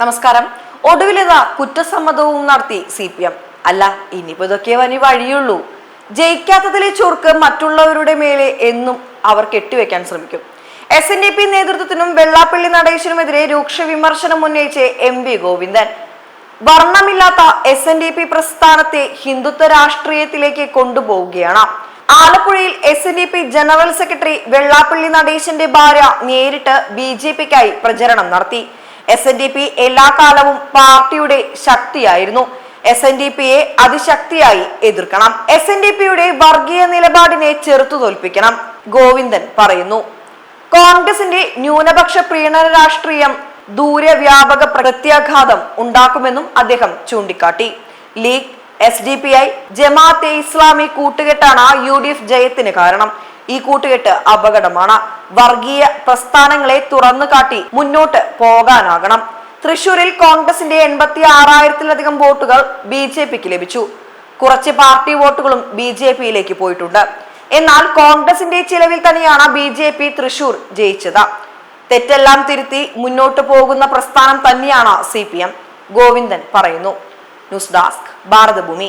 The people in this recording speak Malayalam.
നമസ്കാരം. ഒടുവിലിതാ കുറ്റസമ്മതവും നടത്തി സി പി എം. അല്ല ഇനിയിപ്പോ ഇതൊക്കെ വനി വഴിയുള്ളൂ. ജയിക്കാത്തതിലെ ചൊർക്ക് മറ്റുള്ളവരുടെ മേലെ എന്നും അവർ കെട്ടിവെക്കാൻ ശ്രമിക്കും. എസ് എൻ ഡി പി നേതൃത്വത്തിനും വെള്ളാപ്പള്ളി നടേശനുമെതിരെ രൂക്ഷ വിമർശനം ഉന്നയിച്ച് എം വി ഗോവിന്ദൻ. വർണമില്ലാത്ത എസ് എൻ ഡി പി പ്രസ്ഥാനത്തെ ഹിന്ദുത്വ രാഷ്ട്രീയത്തിലേക്ക് കൊണ്ടുപോവുകയാണ്. ആലപ്പുഴയിൽ S N D P general secretary Vellappally നടേശന്റെ ഭാര്യ നേരിട്ട് ബി ജെ പിക്കായി പ്രചരണം നടത്തി. എസ് എൻ ഡി പി എല്ലാ കാലവും പാർട്ടിയുടെ ശക്തിയായിരുന്നു. എസ് എൻ ഡി പിയെ അതിശക്തിയായി എതിർക്കണം. എസ് എൻ ഡി പിയുടെ വർഗീയ നിലപാടിനെ ചെറുത്തു തോൽപ്പിക്കണം ഗോവിന്ദൻ പറയുന്നു. കോൺഗ്രസിന്റെ ന്യൂനപക്ഷ പ്രീണന രാഷ്ട്രീയം ദൂരവ്യാപക പ്രത്യാഘാതം ഉണ്ടാക്കുമെന്നും അദ്ദേഹം ചൂണ്ടിക്കാട്ടി. League S D P I Jamaat-e Islami കൂട്ടുകെട്ടാണ് U D F ജയത്തിന് കാരണം. ഈ കൂട്ടുകെട്ട് അപകടമാണ്. വർഗീയ പ്രസ്ഥാനങ്ങളെ തുറന്നു കാട്ടി മുന്നോട്ട് പോകാനാകണം. തൃശൂരിൽ കോൺഗ്രസിന്റെ എൺപത്തി ആറായിരത്തിലധികം വോട്ടുകൾ ബി ജെ പിക്ക് ലഭിച്ചു. കുറച്ച് പാർട്ടി വോട്ടുകളും ബി ജെ പിയിലേക്ക് പോയിട്ടുണ്ട്. എന്നാൽ കോൺഗ്രസിന്റെ ചിലവിൽ തന്നെയാണ് ബി ജെ പി തൃശൂർ ജയിച്ചത്. തെറ്റെല്ലാം തിരുത്തി മുന്നോട്ട് പോകുന്ന പ്രസ്ഥാനം തന്നെയാണ് സി പി എം. ഗോവിന്ദൻ പറയുന്നു. News desk Bharathabhoomi.